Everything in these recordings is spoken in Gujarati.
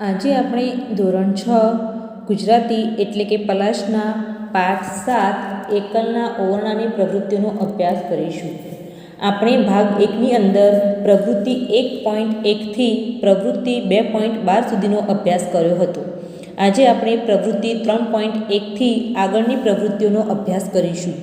આજે આપણે ધોરણ છ, ગુજરાતી એટલે કે પલાશના પાઠ સાત, એકલના ઓવરણાની પ્રવૃત્તિઓનો અભ્યાસ કરીશું. આપણે ભાગ એકની અંદર પ્રવૃત્તિ એક પોઈન્ટ એકથી પ્રવૃત્તિ બે પોઈન્ટ બાર સુધીનો અભ્યાસ કર્યો હતો. આજે આપણે પ્રવૃત્તિ ત્રણ પોઈન્ટ એકથી આગળની પ્રવૃત્તિઓનો અભ્યાસ કરીશું.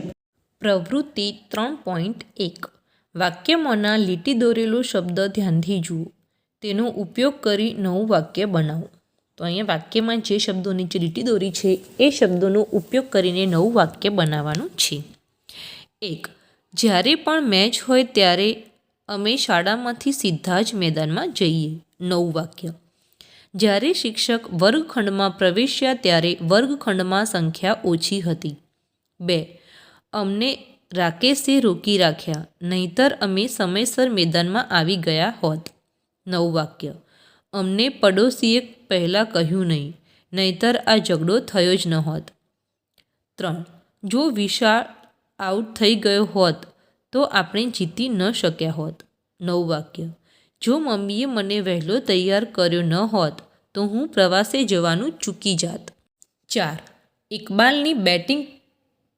પ્રવૃત્તિ ત્રણ પોઈન્ટ એક. વાક્યમાંના લીટી દોરેલો શબ્દ ધ્યાનથી જુઓ. તેનો ઉપયોગ કરી નવું વાક્ય બનાવો. તો અહીંયા વાક્યમાં જે શબ્દો નીચે લીટી દોરી છે, એ શબ્દોનો ઉપયોગ કરીને નવું વાક્ય બનાવવાનું છે. એક, જ્યારે પણ મેચ હોય ત્યારે અમે શાળામાંથી સીધા જ મેદાનમાં જઈએ, નવું વાક્ય. જ્યારે શિક્ષક વર્ગખંડમાં પ્રવેશ્યા ત્યારે વર્ગખંડમાં સંખ્યા ઓછી હતી. બે, અમને રાકેશે રોકી રાખ્યા, નહીતર અમે સમયસર મેદાનમાં આવી ગયા હોત. નવું વાક્ય અમને પડોશીએ પહેલાં કહ્યું નહીં, નહીતર આ ઝઘડો થયો જ ન હોત. ત્રણ, જો વિશાળ આઉટ થઈ ગયો હોત, તો આપણે જીતી ન શક્યા હોત. નવું વાક્ય જો મમ્મીએ મને વહેલો તૈયાર કર્યો ન હોત, તો હું પ્રવાસે જવાનું ચૂકી જાત. ચાર, ઇકબાલની બેટિંગ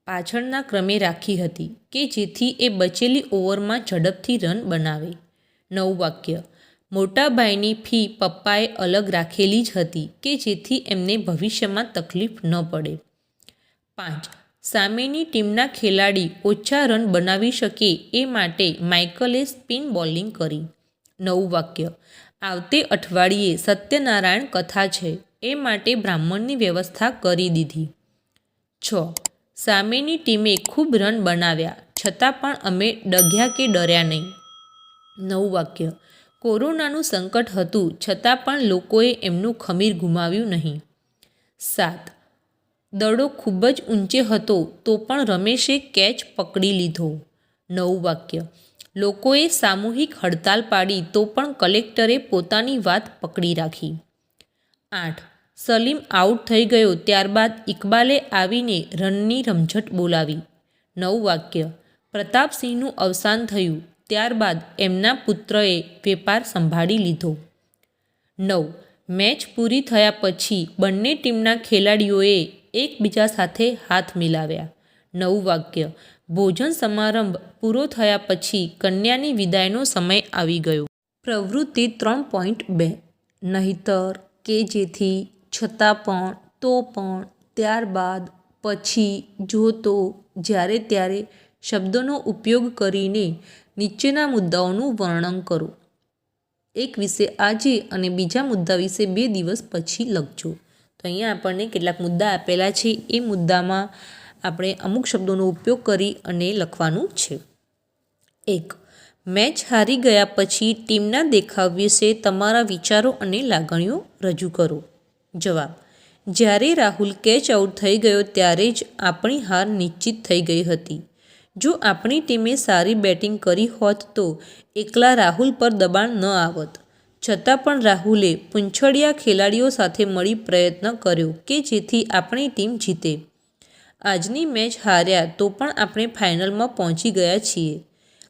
પાછળના ક્રમે રાખી હતી કે જેથી એ બચેલી ઓવરમાં ઝડપથી રન બનાવે. નવું વાક્ય મોટા ભાઈની ફી પપ્પાએ અલગ રાખેલી જ હતી કે જેથી એમને ભવિષ્યમાં તકલીફ ન પડે. પાંચ, સામેની ટીમના ખેલાડી ઓછા રન બનાવી શકે એ માટે માઇકલે સ્પિન બોલિંગ કરી. નવું વાક્ય, આવતે અઠવાડિયે સત્યનારાયણ કથા છે, એ માટે બ્રાહ્મણની વ્યવસ્થા કરી દીધી. છ, સામેની ટીમે ખૂબ રન બનાવ્યા, છતાં પણ અમે ડગ્યા કે ડર્યા નહીં. નવું વાક્ય કોરોનાનું સંકટ હતું છતાં પણ લોકોએ એમનું ખમીર ગુમાવ્યું નહીં. સાત. દડો ખૂબ જ ઊંચે હતો તો પણ રમેશે કેચ પકડી લીધો. નવું વાક્ય. લોકોએ સામૂહિક હડતાલ પાડી તો પણ કલેક્ટરે પોતાની વાત પકડી રાખી. આઠ. સલીમ આઉટ થઈ ગયો ત્યારબાદ ઇકબાલે આવીને રનની રમઝટ બોલાવી. નવું વાક્ય. પ્રતાપસિંહનું અવસાન થયું. ત્યારબાદ એમના પુત્રએ વેપાર સંભાળી લીધો. નવ. મેચ પૂરી થયા પછી બંને ટીમના ખેલાડીઓએ એકબીજા સાથે હાથ મિલાવ્યા. નવું વાક્ય ભોજન સમારંભ પૂરો થયા પછી કન્યાની વિદાયનો સમય આવી ગયો. પ્રવૃત્તિ ત્રણ પોઈન્ટ બે. નહીતર કે જેથી છતાં પણ, તો પણ, ત્યારબાદ પછી જો તો, જ્યારે ત્યારે શબ્દોનો ઉપયોગ કરીને નીચેના મુદ્દાઓનું વર્ણન કરો. એક વિશે આજે અને બીજા મુદ્દા વિશે બે દિવસ પછી લખજો. તો અહીંયા આપણને કેટલાક મુદ્દા આપેલા છે. એ મુદ્દામાં આપણે અમુક શબ્દોનો ઉપયોગ કરી અને લખવાનું છે. એક, મેચ હારી ગયા પછી ટીમના દેખાવ વિશે તમારા વિચારો અને લાગણીઓ રજૂ કરો. જવાબ, જ્યારે રાહુલ કેચ આઉટ થઈ ગયો ત્યારે જ આપણી હાર નિશ્ચિત થઈ ગઈ હતી. જો આપણી ટીમે સારી બેટિંગ કરી હોત તો એકલા રાહુલ પર દબાણ ન આવત. છતાં પણ રાહુલે પૂંછડિયા ખેલાડીઓ સાથે મળી પ્રયત્ન કર્યો કે જેથી આપણી ટીમ જીતે. આજની મેચ હાર્યા તો પણ આપણે ફાઇનલમાં પહોંચી ગયા છીએ.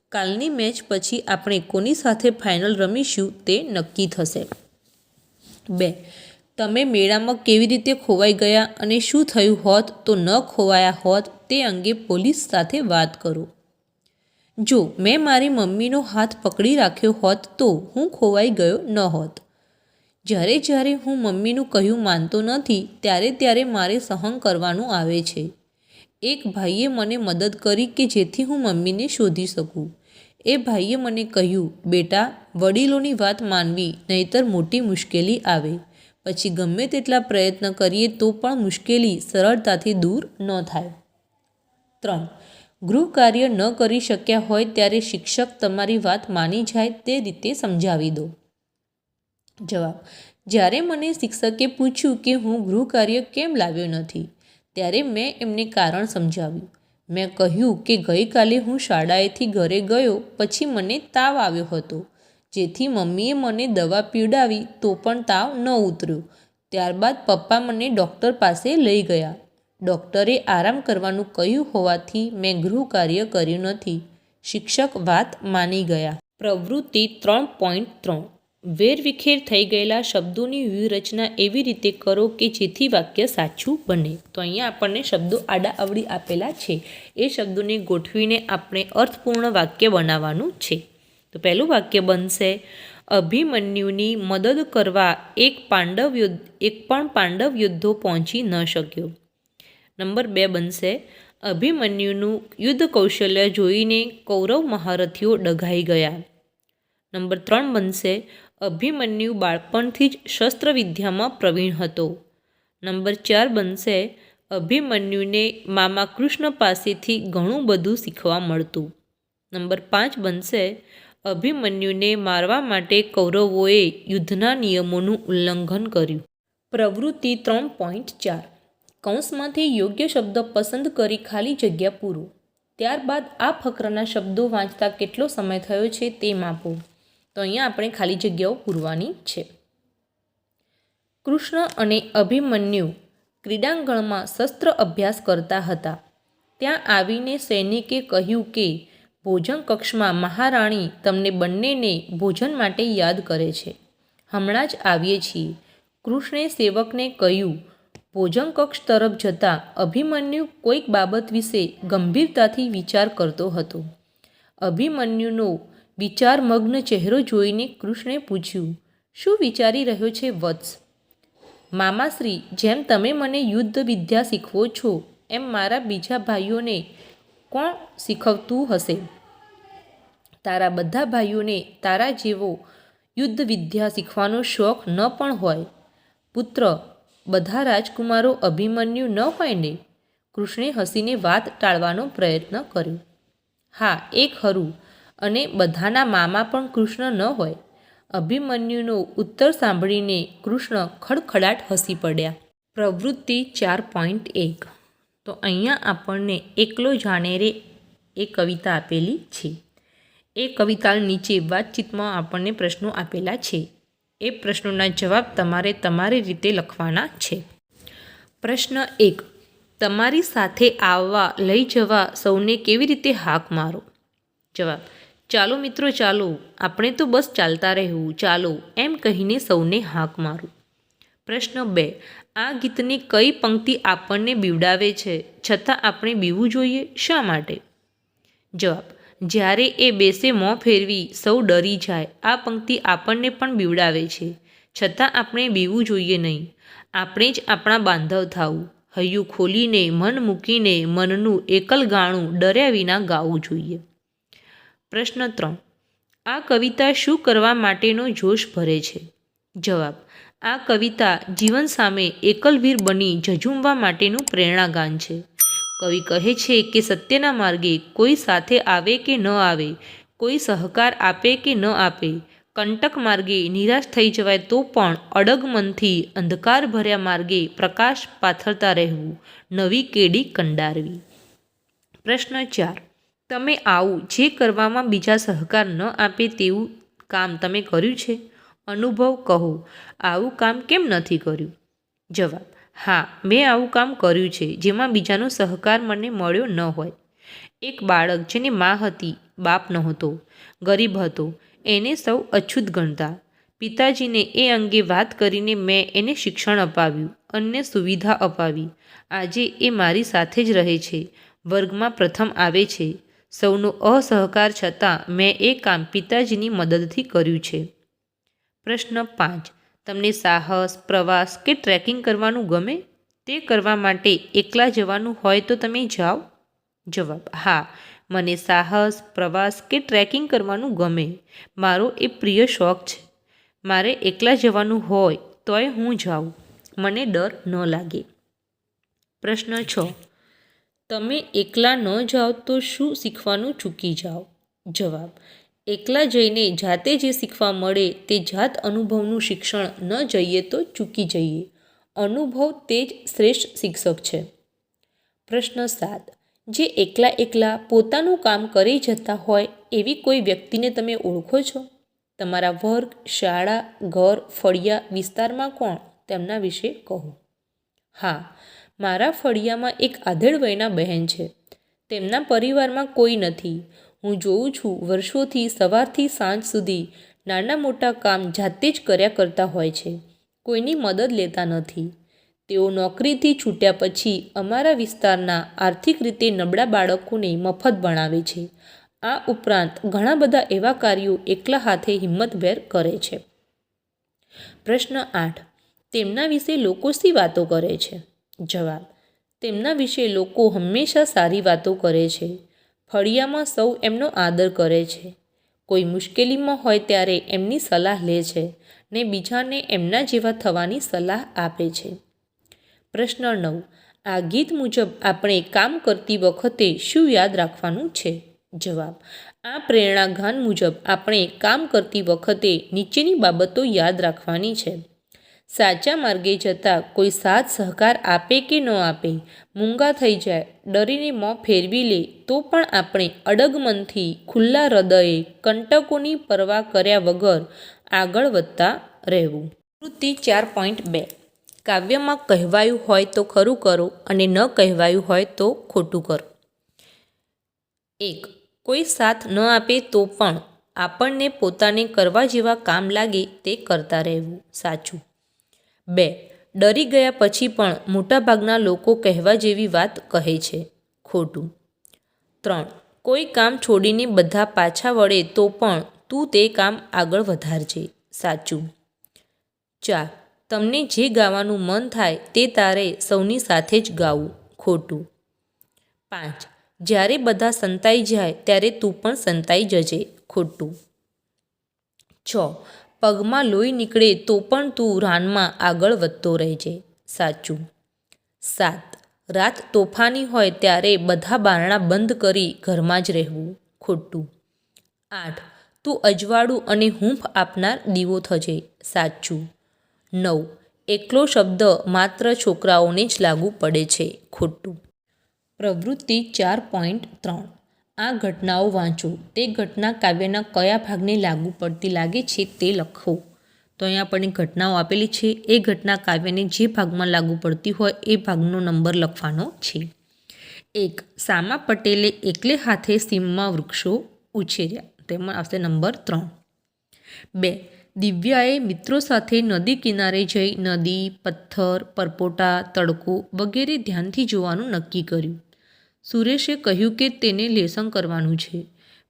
કાલની મેચ પછી આપણે કોની સાથે ફાઇનલ રમીશું તે નક્કી થશે. બે. તમે મેળામાં કેવી રીતે ખોવાઈ ગયા અને શું થયું હોત તો ન ખોવાયા હોત તે અંગે પોલીસ સાથે વાત કરો. જો મેં મારી મમ્મીનો હાથ પકડી રાખ્યો હોત તો હું ખોવાઈ ગયો ન હોત. જ્યારે જ્યારે હું મમ્મીનું કહ્યું માનતો નથી, ત્યારે ત્યારે મારે સહન કરવાનું આવે છે. એક ભાઈએ મને મદદ કરી કે જેથી હું મમ્મીને શોધી શકું. એ ભાઈએ મને કહ્યું, બેટા, વડીલોની વાત માનવી, નહીતર મોટી મુશ્કેલી આવે. પછી ગમે તેટલા પ્રયત્ન કરીએ તો પણ મુશ્કેલી સરળતાથી દૂર ન થાય. ત્રણ. ગૃહ કાર્ય ન કરી શક્યા હોય ત્યારે શિક્ષક તમારી વાત માની જાય તે રીતે સમજાવી દો. જવાબ. જ્યારે મને શિક્ષકે પૂછ્યું કે હું ગૃહ કાર્ય કેમ લાવ્યો નથી, ત્યારે મેં એમને કારણ સમજાવ્યું. મેં કહ્યું કે ગઈકાલે હું શાળાએથી ઘરે ગયો, પછી મને તાવ આવ્યો હતો. જેથી મમ્મીએ મને દવા પીવડાવી તો પણ તાવ ન ઉતર્યો. ત્યારબાદ પપ્પા મને ડૉક્ટર પાસે લઈ ગયા. ડૉક્ટરે આરામ કરવાનું કહ્યું હોવાથી મેં ગૃહ કાર્ય કર્યું નથી. શિક્ષક વાત માની ગયા. પ્રવૃત્તિ ત્રણ પોઈન્ટ ત્રણ. વેરવિખેર થઈ ગયેલા શબ્દોની વ્યૂહરચના એવી રીતે કરો કે જેથી વાક્ય સાચું બને. તો અહીંયા આપણને શબ્દો આડા અવળી આપેલા છે. એ શબ્દોને ગોઠવીને આપણે અર્થપૂર્ણ વાક્ય બનાવવાનું છે. તો પહેલું વાક્ય બનશે, અભિમન્યુની મદદ કરવા એક પાંડવ યુદ્ધ એક પણ પાંડવ યુદ્ધો પહોંચી ન શક્યો. નંબર બે બનશે. અભિમન્યુનું યુદ્ધ કૌશલ્ય જોઈને કૌરવ મહારથીઓ ડઘાઈ ગયા. નંબર ત્રણ બનશે. અભિમન્યુ બાળપણથી જ શસ્ત્રવિદ્યામાં પ્રવીણ હતો. નંબર ચાર બનશે. અભિમન્યુને મામા કૃષ્ણ પાસેથી ઘણું બધું શીખવા મળતું. નંબર પાંચ બનશે. અભિમન્યુને મારવા માટે કૌરવોએ યુદ્ધના નિયમોનું ઉલ્લંઘન કર્યું. પ્રવૃત્તિ ત્રણ પોઈન્ટ ચાર. કૌંસમાંથી યોગ્ય શબ્દ પસંદ કરી ખાલી જગ્યા પૂરો. ત્યારબાદ આ ફકરાના શબ્દો વાંચતા કેટલો સમય થયો છે તે માપો. તો અહીંયા આપણે ખાલી જગ્યાઓ પૂરવાની છે. કૃષ્ણ અને અભિમન્યુ ક્રીડાંગણમાં શસ્ત્ર અભ્યાસ કરતા હતા. ત્યાં આવીને સૈનિકે કહ્યું કે, ભોજન કક્ષમાં મહારાણી તમને બંનેને ભોજન માટે યાદ કરે છે. હમણાં જ આવીએ છીએ. કૃષ્ણે સેવકને કહ્યું ભોજન કક્ષ તરફ જતાં અભિમન્યુ કોઈક બાબત વિશે ગંભીરતાથી વિચાર કરતો હતો. અભિમન્યુનો વિચારમગ્ન ચહેરો જોઈને કૃષ્ણે પૂછ્યું, શું વિચારી રહ્યો છે વત્સ? મામાશ્રી, જેમ તમે મને યુદ્ધ વિદ્યા શીખવો છો, એમ મારા બીજા ભાઈઓને કોણ શીખવતું હશે? તારા બધા ભાઈઓને તારા જેવો યુદ્ધ વિદ્યા શીખવાનો શોખ ન પણ હોય. પુત્ર બધા રાજકુમારો અભિમન્યુ ન હોય ને, કૃષ્ણે હસીને વાત ટાળવાનો પ્રયત્ન કર્યો. હા એ ખરું અને બધાના મામા પણ કૃષ્ણ ન હોય. અભિમન્યુનો ઉત્તર સાંભળીને કૃષ્ણ ખડખડાટ હસી પડ્યા. પ્રવૃત્તિ ચાર પોઈન્ટ એક. તો અહીંયા આપણને એકલો જાણે રે એ કવિતા આપેલી છે. એ કવિતા નીચે વાતચીતમાં આપણને પ્રશ્નો આપેલા છે. એ પ્રશ્નોના જવાબ તમારે તમારી રીતે લખવાના છે. પ્રશ્ન એક, તમારી સાથે આવવા, લઈ જવા સૌને કેવી રીતે હાક મારો? જવાબ, ચાલો મિત્રો, ચાલો, આપણે તો બસ ચાલતા રહેવું, ચાલો, એમ કહીને સૌને હાક મારું. પ્રશ્ન બે, આ ગીતની કઈ પંક્તિ આપણને બીવડાવે છે? છતાં આપણે બીવું જોઈએ શા માટે? જવાબ જ્યારે એ બેસે મોં ફેરવી, સૌ ડરી જાય. આ પંક્તિ આપણને પણ બીવડાવે છે. છતાં આપણે બીવું જોઈએ નહીં. આપણે જ આપણા બાંધવ થાવું. હૈયું ખોલીને, મન મૂકીને, મનનું એકલ ગાણું ડર્યા વિના ગાવું જોઈએ. પ્રશ્ન ત્રણ. આ કવિતા શું કરવા માટેનો જોશ ભરે છે? જવાબ. આ કવિતા જીવન સામે એકલવીર બની ઝઝૂમવા માટેનું પ્રેરણાગાન છે. કવિ કહે છે કે સત્યના માર્ગે કોઈ સાથે આવે કે ન આવે, કોઈ સહકાર આપે કે ન આપે, કંટક માર્ગે નિરાશ થઈ જવાય તો પણ અડગ મનથી અંધકાર ભર્યા માર્ગે પ્રકાશ પાથરતા રહેવું, નવી કેડી કંડારવી. પ્રશ્ન ચાર, તમે આવું જે કરવામાં બીજા સહકાર ન આપે તેવું કામ તમે કર્યું છે? અનુભવ કહો, આવું કામ કેમ નથી કર્યું? જવાબ હા, મેં આવું કામ કર્યું છે, જેમાં બીજાનો સહકાર મને મળ્યો ન હોય. એક બાળક જેની મા હતી, બાપ નહોતો, ગરીબ હતો, એને સૌ અછૂત ગણતા. પિતાજીને એ અંગે વાત કરીને મેં એને શિક્ષણ અપાવ્યું, અન્ય સુવિધા અપાવી. આજે એ મારી સાથે જ રહે છે, વર્ગમાં પ્રથમ આવે છે. સૌનો અસહકાર છતાં મેં એ કામ પિતાજીની મદદથી કર્યું છે. પ્રશ્ન પાંચ. તમને સાહસ, પ્રવાસ કે ટ્રેકિંગ કરવાનું ગમે તે કરવા માટે એકલા જવાનું હોય તો તમે જાઓ. જવાબ, હા, મને સાહસ, પ્રવાસ કે ટ્રેકિંગ કરવાનું ગમે. મારો એ પ્રિય શોખ છે. મારે એકલા જવાનું હોય તોય હું જાઉં. મને ડર ન લાગે. પ્રશ્ન છ, તમે એકલા ન જાઓ તો શું શીખવાનું ચૂકી જાઓ? જવાબ એકલા જઈને જાતે જે શીખવા મળે તે જાત અનુભવનું શિક્ષણ ન જઈએ તો ચૂકી જઈએ. અનુભવ તે જ શ્રેષ્ઠ શિક્ષક છે. પ્રશ્ન સાત. જે એકલા એકલા પોતાનું કામ કરી જતા હોય એવી કોઈ વ્યક્તિને તમે ઓળખો છો? તમારા વર્ગ, શાળા, ઘર, ફળિયા વિસ્તારમાં કોણ? તેમના વિશે કહો. હા, મારા ફળિયામાં એક આધેડ વયના બહેન છે. તેમના પરિવારમાં કોઈ નથી. હું જોઉં છું વર્ષોથી સવારથી સાંજ સુધી નાના મોટા કામ જાતે જ કર્યા કરતા હોય છે. કોઈની મદદ લેતા નથી. તેઓ નોકરીથી છૂટ્યા પછી અમારા વિસ્તારના આર્થિક રીતે નબળા બાળકોને મફત ભણાવે છે. આ ઉપરાંત ઘણા બધા એવા કાર્યો એકલા હાથે હિંમતભેર કરે છે. પ્રશ્ન આઠ. તેમના વિશે લોકો શી વાતો કરે છે? જવાબ. તેમના વિશે લોકો હંમેશા સારી વાતો કરે છે. ફળિયામાં સૌ એમનો આદર કરે છે. કોઈ મુશ્કેલીમાં હોય ત્યારે એમની સલાહ લે છે ને બીજાને એમના જેવા થવાની સલાહ આપે છે. પ્રશ્ન નવ. આ ગીત મુજબ આપણે કામ કરતી વખતે શું યાદ રાખવાનું છે? જવાબ. આ પ્રેરણા ગાન મુજબ આપણે કામ કરતી વખતે નીચેની બાબતો યાદ રાખવાની છે. સાચા માર્ગે જતાં કોઈ સાથ સહકાર આપે કે ન આપે, મૂંગા થઈ જાય, ડરીને મોં ફેરવી લે, તો પણ આપણે અડગ મનથી ખુલ્લા હૃદયે કંટકોની પરવા કર્યા વગર આગળ વધતા રહેવું. વૃત્તિ ચાર પોઈન્ટ બે. કાવ્યમાં કહેવાયું હોય તો ખરું કરો અને ન કહેવાયું હોય તો ખોટું કરો. એક. કોઈ સાથ ન આપે તો પણ આપણને પોતાને કરવા જેવા કામ લાગે તે કરતા રહેવું. સાચું. બે. ડરી ગયા પછી પણ મોટાભાગના લોકો કહેવા જેવી વાત કહે છે. ખોટું. ત્રણ. કોઈ કામ છોડીને બધા પાછા વળે તો પણ તું તે કામ આગળ વધારજે. સાચું. ચાર. તમને જે ગાવાનું મન થાય તે તારે સૌની સાથે જ ગાવું. ખોટું. પાંચ. જ્યારે બધા સંતાઈ જાય ત્યારે તું પણ સંતાઈ જજે. ખોટું. છ. પગમાં લોહી નીકળે તો પણ તું રાનમાં આગળ વધતો રહેજે. સાચું. સાત. રાત તોફાની હોય ત્યારે બધા બારણા બંધ કરી ઘરમાં જ રહેવું. ખોટું. આઠ. તું અજવાળું અને હૂંફ આપનાર દીવો થજે. સાચું. નવ. એકલો શબ્દ માત્ર છોકરાઓને જ લાગુ પડે છે. ખોટું. પ્રવૃત્તિ ચાર પોઈન્ટ ત્રણ. આ ઘટનાઓ વાંચો. તે ઘટના કાવ્યના કયા ભાગને લાગુ પડતી લાગે છે તે લખો. તો અહીંયા આપણને ઘટનાઓ આપેલી છે. એ ઘટના કાવ્યને જે ભાગમાં લાગુ પડતી હોય એ ભાગનો નંબર લખવાનો છે. એક, સામા પટેલે એકલે હાથે સીમમાં વૃક્ષો ઉછેર્યા. તેમાં આવશે નંબર ત્રણ. બે, દિવ્યાએ મિત્રો સાથે નદી કિનારે જઈ નદી, પથ્થર, પરપોટા, તડકો વગેરે ધ્યાનથી જોવાનું નક્કી કર્યું. સુરેશે કહ્યું કે તેને લેસન કરવાનું છે.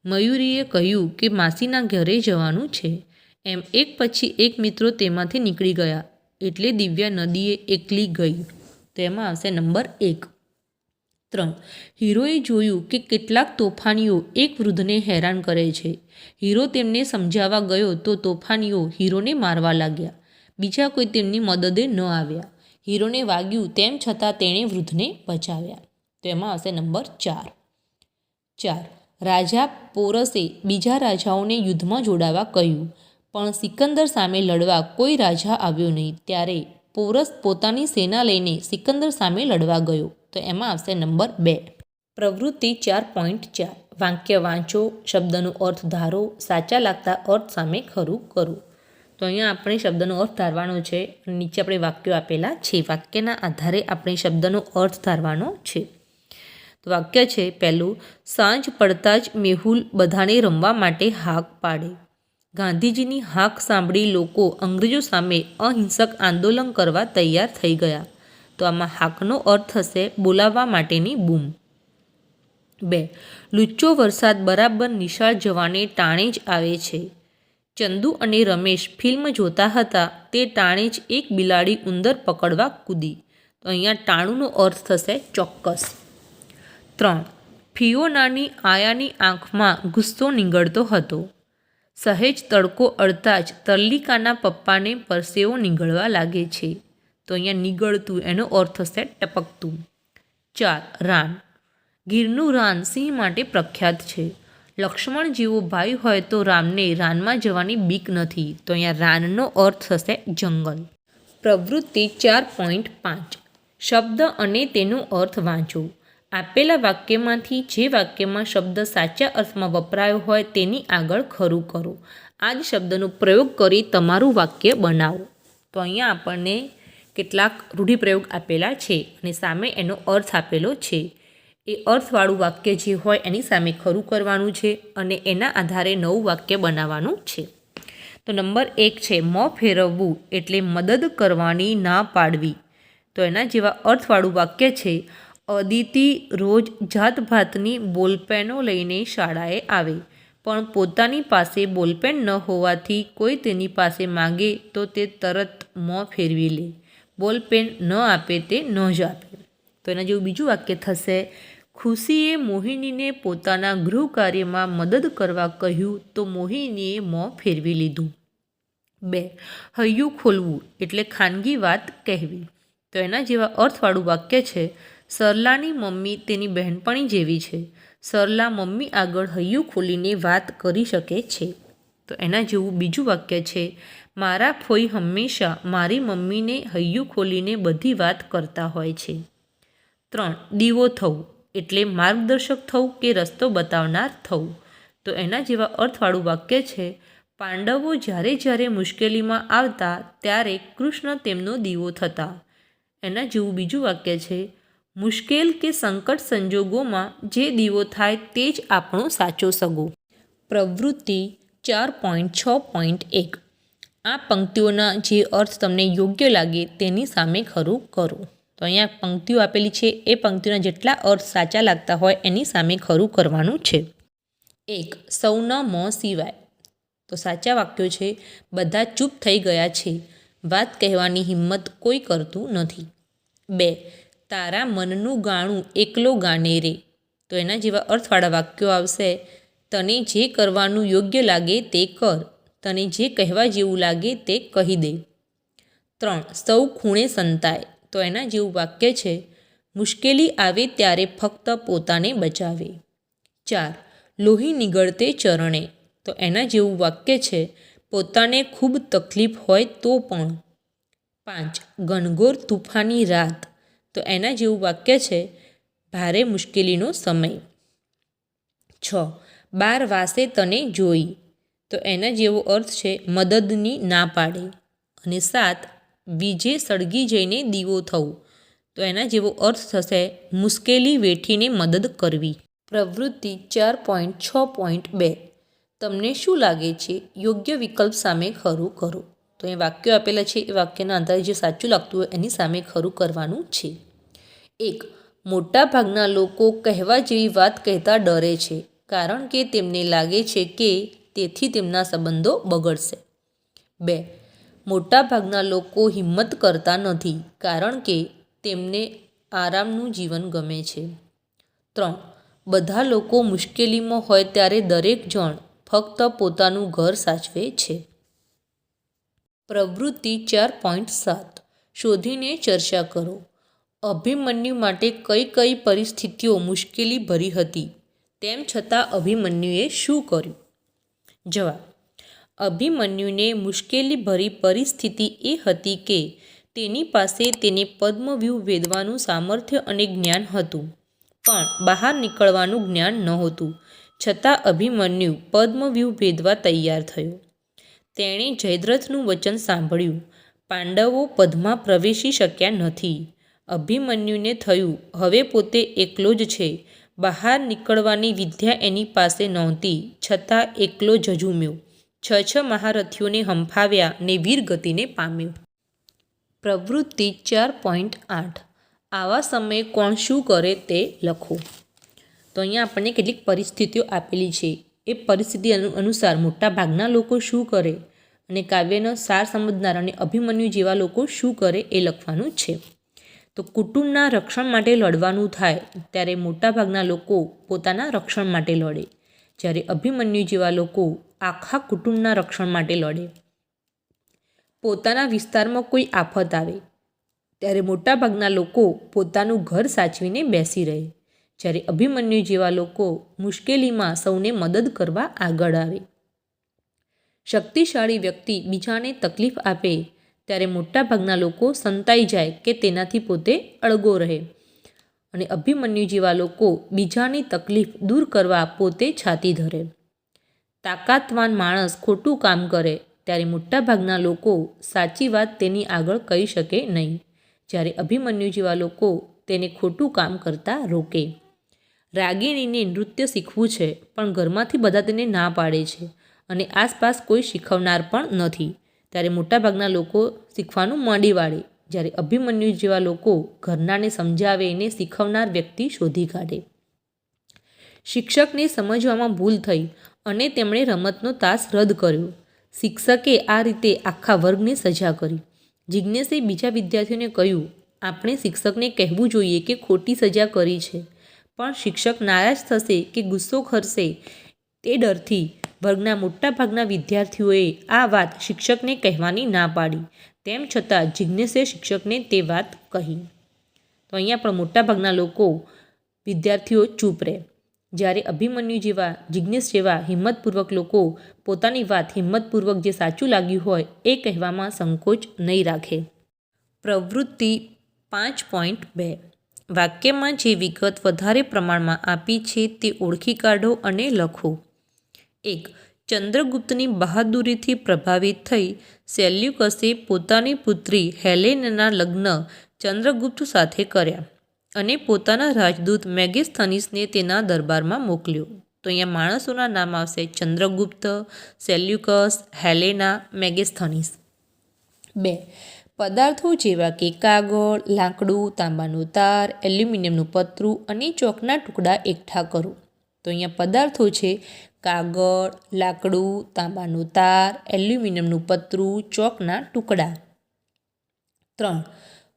મયુરીએ કહ્યું કે માસીના ઘરે જવાનું છે. એમ એક પછી એક મિત્રો તેમાંથી નીકળી ગયા. એટલે દિવ્યા નદીએ એકલી ગઈ. તેમાં આવશે નંબર એક. ત્રણ. હીરોએ જોયું કે કેટલાક તોફાનીઓ એક વૃદ્ધને હેરાન કરે છે. હીરો તેમને સમજાવવા ગયો તો તોફાનીઓ હીરોને મારવા લાગ્યા. બીજા કોઈ તેમની મદદે ન આવ્યા. હીરોને વાગ્યું તેમ છતાં તેણે વૃદ્ધને બચાવ્યા. તેમાં આવશે નંબર ચાર. ચાર. રાજા પોરસે બીજા રાજાઓને યુદ્ધમાં જોડાવા કહ્યું, પણ સિકંદર સામે લડવા કોઈ રાજા આવ્યો નહીં. ત્યારે પોરસ પોતાની સેના લઈને સિકંદર સામે લડવા ગયો. તો એમાં આવશે નંબર બે. પ્રવૃત્તિ ચાર પોઈન્ટ ચાર. વાક્ય વાંચો, શબ્દનો અર્થ ધારો, સાચા લાગતા અર્થ સામે ખરું કરો. તો અહીંયા આપણે શબ્દનો અર્થ ધારવાનો છે નીચે આપણે વાક્યો આપેલા છે. વાક્યના આધારે આપણે શબ્દનો અર્થ ધારવાનો છે. વાક્ય છે પહેલું, સાંજ પડતા જ મેહુલ બધાને રમવા માટે હાક પાડે. ગાંધીજીની હાક સાંભળી લોકો અંગ્રેજો સામે અહિંસક આંદોલન કરવા તૈયાર થઈ ગયા. તો આમાં હાકનો અર્થ થશે બોલાવવા માટેની બૂમ. બે, લુચ્ચો વરસાદ બરાબર નિશાળ જવાને ટાણે જ આવે છે. ચંદુ અને રમેશ ફિલ્મ જોતા હતા, તે ટાણે જ એક બિલાડી ઉંદર પકડવા કૂદી. તો અહીંયા ટાણુંનો અર્થ થશે ચોક્કસ. ત્રણ. ફિયોનાની આયાની આંખમાં ગુસ્સો નીંગળતો હતો. સહેજ તડકો અડતા જ તલ્લિકાના પપ્પાને પરસેવો નીંગળવા લાગે છે. તો અહીંયા નીગળતું એનો અર્થ છે ટપકતું. ચાર. રાન. ગીરનું રાન સિંહ માટે પ્રખ્યાત છે. લક્ષ્મણ જેવો ભાઈ હોય તો રામને રાનમાં જવાની બીક નથી. તો અહીંયા રાનનો અર્થ થશે જંગલ. પ્રવૃત્તિ ચાર પોઈન્ટ પાંચ. શબ્દ અને તેનો અર્થ વાંચો. આપેલા વાક્યમાંથી જે વાક્યમાં શબ્દ સાચા અર્થમાં વપરાયો હોય તેની આગળ ખરું કરો. આ જ શબ્દનો પ્રયોગ કરી તમારું વાક્ય બનાવો. તો અહીંયા આપણને કેટલાક રૂઢિપ્રયોગ આપેલા છે અને સામે એનો અર્થ આપેલો છે. એ અર્થવાળું વાક્ય જે હોય એની સામે ખરું કરવાનું છે અને એના આધારે નવું વાક્ય બનાવવાનું છે. તો નંબર એક છે, મોં ફેરવવું એટલે મદદ કરવાની ના પાડવી. તો એના જેવા અર્થવાળું વાક્ય છે અદિતિ રોજ જાતભાતની બોલપેનો લઈને શાળાએ આવે. પણ પોતાની પાસે બોલપેન ન હોવાથી કોઈ તેની પાસે માગે તો તે તરત મોં ફેરવી લે. બોલપેન ન આપે તે ન જ આપે. તો એના જેવું બીજું વાક્ય થશે. ખુશીએ મોહિનીને પોતાના ગૃહ કાર્યમાં મદદ કરવા કહ્યું તો મોહિનીએ મોં ફેરવી લીધું. બે, હૈયું ખોલવું એટલે ખાનગી વાત કહેવી. તો એના જેવા અર્થવાળું વાક્ય છે. સરલાની મમ્મી તેની બહેનપણી જેવી છે. સરલા મમ્મી આગળ હૈયું ખોલીને વાત કરી શકે છે. તો એના જેવું બીજું વાક્ય છે, મારા ફોઈ હંમેશા મારી મમ્મીને હૈયું ખોલીને બધી વાત કરતા હોય છે. ત્રણ, દીવો થવું, એટલે માર્ગદર્શક થવું કે રસ્તો બતાવનાર થવું? તો એના જેવા અર્થવાળું વાક્ય છે, પાંડવો જ્યારે જ્યારે મુશ્કેલીમાં આવતા ત્યારે કૃષ્ણ તેમનો દીવો થતા. એના જેવું બીજું વાક્ય છે મુશ્કેલ કે સંકટ સંજોગોમાં જે દીવો થાય તે જ આપણો સાચો સગો. પ્રવૃત્તિ ચાર પોઈન્ટ છ પોઈન્ટ એક. આ પંક્તિઓના જે અર્થ તમને યોગ્ય લાગે તેની સામે ખરું કરો. તો અહીંયા પંક્તિઓ આપેલી છે, એ પંક્તિઓના જેટલા અર્થ સાચા લાગતા હોય એની સામે ખરું કરવાનું છે. એક, સૌના મોં સિવાય. તો સાચા વાક્યો છે, બધા ચૂપ થઈ ગયા છે. વાત કહેવાની હિંમત કોઈ કરતું નથી. બે તારા મનનું ગાણું એકલો ગાને રે. તો એના જેવા અર્થવાળા વાક્યો આવશે, તને જે કરવાનું યોગ્ય લાગે તે કર, તને જે કહેવા જેવું લાગે તે કહી દે. ત્રણ, સૌ ખૂણે સંતાય. તો એના જેવું વાક્ય છે, મુશ્કેલી આવે ત્યારે ફક્ત પોતાને બચાવે. ચાર, લોહી નીગળતે ચરણે. તો એના જેવું વાક્ય છે, પોતાને ખૂબ તકલીફ હોય તો પણ. પાંચ, ઘનઘોર તુફાની રાત. તો એના જેવું વાક્ય છે, ભારે મુશ્કેલીનો સમય. છ, બાર વાસે તને જોઈ. તો એના જેવો અર્થ છે, મદદની ના પાડે. અને સાત, બીજે સળગી જઈને દીવો થવું તો એના જેવો અર્થ થશે, મુશ્કેલી વેઠીને મદદ કરવી. પ્રવૃત્તિ ચાર પોઈન્ટ છ પોઈન્ટ બે. તમને શું લાગે છે? યોગ્ય વિકલ્પ સામે ખરું કરો. તો એ વાક્યો આપેલા છે, એ વાક્યના આધારે જે સાચું લાગતું હોય એની સામે ખરું કરવાનું છે. એક મોટાભાગના લોકો કહેવા જેવી વાત કહેતા ડરે છે, કારણ કે તેમને લાગે છે કે તેથી તેમના સંબંધો બગડશે. બે મોટાભાગના લોકો હિંમત કરતા નથી, કારણ કે તેમને આરામનું જીવન ગમે છે. ત્રણ, બધા લોકો મુશ્કેલીમાં હોય ત્યારે દરેક જણ ફક્ત પોતાનું ઘર સાચવે છે. પ્રવૃત્તિ ચાર પોઈન્ટ સાત. શોધીને ચર્ચા કરો. અભિમન્યુ માટે કઈ કઈ પરિસ્થિતિઓ મુશ્કેલી ભરી હતી? તેમ છતાં અભિમન્યુએ શું કર્યું? જવાબ. અભિમન્યુને મુશ્કેલી ભરી પરિસ્થિતિ એ હતી કે તેની પાસે તેને પદ્મવ્યૂહ વેદવાનું સામર્થ્ય અને જ્ઞાન હતું. પણ બહાર નીકળવાનું જ્ઞાન નહોતું. છતાં અભિમન્યુ પદ્મવ્યૂહ ભેદવા તૈયાર થયો. તેણે જયદ્રથનું વચન સાંભળ્યું. પાંડવો પદમાં પ્રવેશી શક્યા નથી. અભિમન્યુને થયું, હવે પોતે એકલો જ છે. બહાર નીકળવાની વિદ્યા એની પાસે નહોતી, છતાં એકલો ઝઝૂમ્યો. છ છ મહારથીઓને હંફાવ્યા ને વીરગતિને પામ્યો. પ્રવૃત્તિ ચાર પોઈન્ટ આઠ. આવા સમયે કોણ શું કરે તે લખો. તો અહીંયા આપણને કેટલીક પરિસ્થિતિઓ આપેલી છે. એ પરિસ્થિતિ અનુ, અનુસાર મોટાભાગના લોકો શું કરે અને કાવ્યનો સાર સમજનાર અને અભિમન્યુ જેવા લોકો શું કરે એ લખવાનું છે. તો કુટુંબના રક્ષણ માટે લડવાનું થાય ત્યારે મોટાભાગના લોકો પોતાના રક્ષણ માટે લડે. જ્યારે અભિમન્યુ જેવા લોકો આખા કુટુંબના રક્ષણ માટે લડે. પોતાના વિસ્તારમાં કોઈ આફત આવે ત્યારે મોટાભાગના લોકો પોતાનું ઘર સાચવીને બેસી રહે. જ્યારે અભિમન્યુ જેવા લોકો મુશ્કેલીમાં સૌને મદદ કરવા આગળ આવે. શક્તિશાળી વ્યક્તિ બીજાને તકલીફ આપે, ત્યારે મોટાભાગના લોકો સંતાઈ જાય કે તેનાથી પોતે અળગો રહે. અને અભિમન્યુ જેવા લોકો બીજાની તકલીફ દૂર કરવા પોતે છાતી ધરે. તાકાતવાન માણસ ખોટું કામ કરે, ત્યારે મોટાભાગના લોકો સાચી વાત તેની આગળ કહી શકે નહીં, જ્યારે અભિમન્યુ જેવા લોકો તેને ખોટું કામ કરતાં રોકે. રાગિણીને નૃત્ય શીખવું છે, પણ ઘરમાંથી બધા તેને ના પાડે છે અને આસપાસ કોઈ શીખવનાર પણ નથી. ત્યારે મોટાભાગના લોકો શીખવાનું માંડી વાળે. જ્યારે અભિમન્યુ જેવા લોકો ઘરનાને સમજાવે એને શીખવનાર વ્યક્તિ શોધી કાઢે. શિક્ષકને સમજવામાં ભૂલ થઈ અને તેમણે રમતનો તાસ રદ કર્યો. શિક્ષકે આ રીતે આખા વર્ગને સજા કરી. જિજ્ઞેશે બીજા વિદ્યાર્થીઓને કહ્યું, આપણે શિક્ષકને કહેવું જોઈએ કે ખોટી સજા કરી છે. પણ શિક્ષક નારાજ થશે કે ગુસ્સો ખરશે તે ડરથી વર્ગના મોટાભાગના વિદ્યાર્થીઓએ આ વાત શિક્ષકને કહેવાની ના પાડી. તેમ છતાં જિજ્ઞેશે શિક્ષકને તે વાત કહી. તો અહીંયા પણ મોટાભાગના લોકો વિદ્યાર્થીઓ ચૂપ રહે. જ્યારે અભિમન્યુ જેવા, જિજ્ઞેશ જેવા હિંમતપૂર્વક લોકો પોતાની વાત હિંમતપૂર્વક જે સાચું લાગ્યું હોય એ કહેવામાં સંકોચ નહીં રાખે. પ્રવૃત્તિ પાંચ પોઈન્ટ બે વાક્યમાં જે વિગત વધારે પ્રમાણમાં આપી છે તે ઓળખી કાઢો અને લખો. એક, ચંદ્રગુપ્તની બહાદુરીથી પ્રભાવિત થઈ સેલ્યુકસે પોતાની પુત્રી હેલેનના લગ્ન ચંદ્રગુપ્ત સાથે કર્યા અને પોતાના રાજદૂત મેગેસ્થનીસને તેના દરબારમાં મોકલ્યો. તો અહીંયા માણસોના નામ આવશે ચંદ્રગુપ્ત, સેલ્યુકસ, હેલેના, મેગેસ્થનીસ. બે પદાર્થો જેવા કે કાગળ, લાકડું, તાંબાનું તાર, એલ્યુમિનિયમનું પતરું અને ચોકના ટુકડા એકઠા કરો. તો અહીંયા પદાર્થો છે. કાગળ, લાકડું, તાંબાનું તાર, એલ્યુમિનિયમનું પતરું, ચોકના ટુકડા. ત્રણ.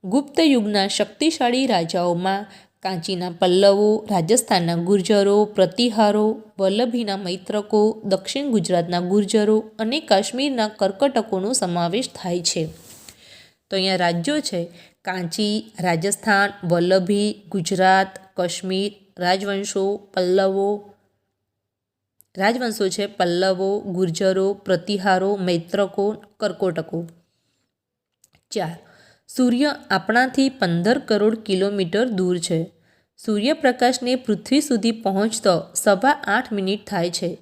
ગુપ્ત યુગના શક્તિશાળી રાજાઓમાં કાંચીના પલ્લવો, રાજસ્થાનના ગુર્જરો, પ્રતિહારો, વલ્લભીના મૈત્રકો, દક્ષિણ ગુજરાતના ગુર્જરો અને કાશ્મીરના કર્કટકોનો સમાવેશ થાય છે. તો અહીંયા રાજ્યો છે. કાંચી, રાજસ્થાન, વલ્લભી, ગુજરાત, કાશ્મીર, રાજવંશો, પલ્લવો. રાજવંશો છે પલ્લવો, ગુર્જરો, પ્રતિહારો, મૈત્રકો, કર્કોટકો. ચાર. સૂર્ય આપણાથી પંદર કરોડ કિલોમીટર દૂર છે. સૂર્યપ્રકાશને પૃથ્વી સુધી પહોંચતો સવા આઠ મિનિટ થાય છે.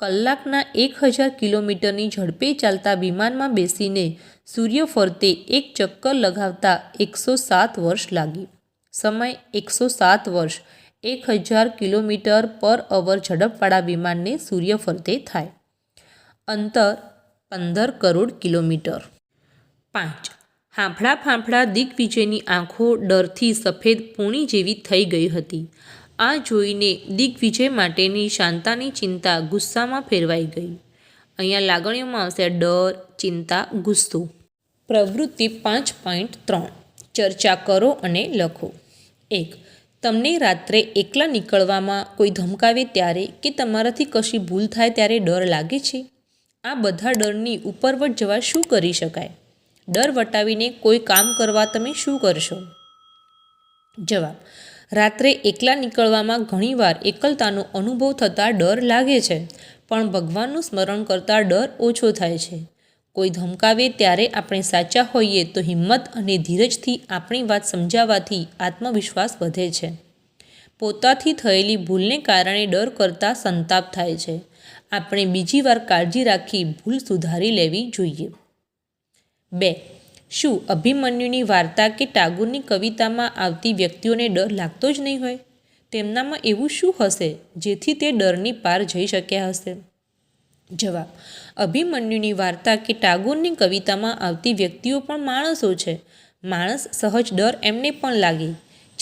કલાકના એક હજાર કિલોમીટરની ઝડપે ચાલતા વિમાનમાં બેસીને સૂર્ય ફરતે એક ચક્કર લગાવતા એકસો સાત વર્ષ લાગી. સમય એકસો સાત વર્ષ. એક હજાર કિલોમીટર પર અવર ઝડપવાળા વિમાનને સૂર્ય ફરતે થાય. અંતર પંદર કરોડ કિલોમીટર. પાંચ. હાંફળા ફાંફળા દિગ્વિજયની આંખો ડરથી સફેદ પૂણી જેવી થઈ ગઈ હતી. આ જોઈને દિગ્વિજય માટેની શાંતાની ચિંતા ગુસ્સામાં ફેરવાઈ ગઈ. અહીંયા લાગણીઓમાં આવશે ડર, ચિંતા, ગુસ્સો. પ્રવૃત્તિ પાંચ પોઈન્ટ ત્રણ. ચર્ચા કરો અને લખો. એક. તમને રાત્રે એકલા નીકળવામાં કોઈ ધમકાવે ત્યારે કે તમારાથી કશી ભૂલ થાય ત્યારે ડર લાગે છે? આ બધા ડરની ઉપરવટ જવા શું કરી શકાય? ડર વટાવીને કોઈ કામ કરવા તમે શું કરશો? જવાબ. રાત્રે એકલા નીકળવામાં ઘણીવાર એકલતાનો અનુભવ થતાં ડર લાગે છે, પણ ભગવાનનું સ્મરણ કરતાં ડર ઓછો થાય છે. કોઈ ધમકાવે ત્યારે આપણે સાચા હોઈએ તો હિંમત અને ધીરજથી આપણી વાત સમજાવવાથી આત્મવિશ્વાસ વધે છે. પોતાથી થયેલી ભૂલને કારણે ડર કરતાં સંતાપ થાય છે. આપણે બીજી વાર કાળજી રાખી ભૂલ સુધારી લેવી જોઈએ. બે શું અભિમન્યુની વાર્તા કે ટાગોરની કવિતામાં આવતી વ્યક્તિઓને ડર લાગતો જ નહીં હોય? તેમનામાં એવું શું હશે જેથી તે ડરની પાર જઈ શક્યા હશે? જવાબ, અભિમન્યુની વાર્તા કે ટાગોરની કવિતામાં આવતી વ્યક્તિઓ પણ માણસો છે. માણસ સહજ ડર એમને પણ લાગે.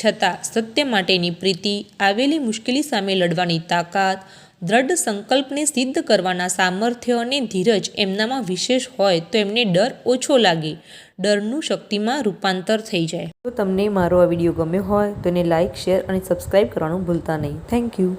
છતાં સત્ય માટેની પ્રીતિ, આવેલી મુશ્કેલી સામે લડવાની તાકાત દ્રઢ સંકલ્પને સિદ્ધ કરવાના સામર્થ્ય અને ધીરજ એમનામાં વિશેષ હોય તો એમને ડર ઓછો લાગે. ડરનું શક્તિમાં રૂપાંતર થઈ જાય. તો તમને મારો આ વીડિયો ગમ્યો હોય તો એને લાઇક શેર અને સબસ્ક્રાઈબ કરવાનું ભૂલતા નહીં. Thank you.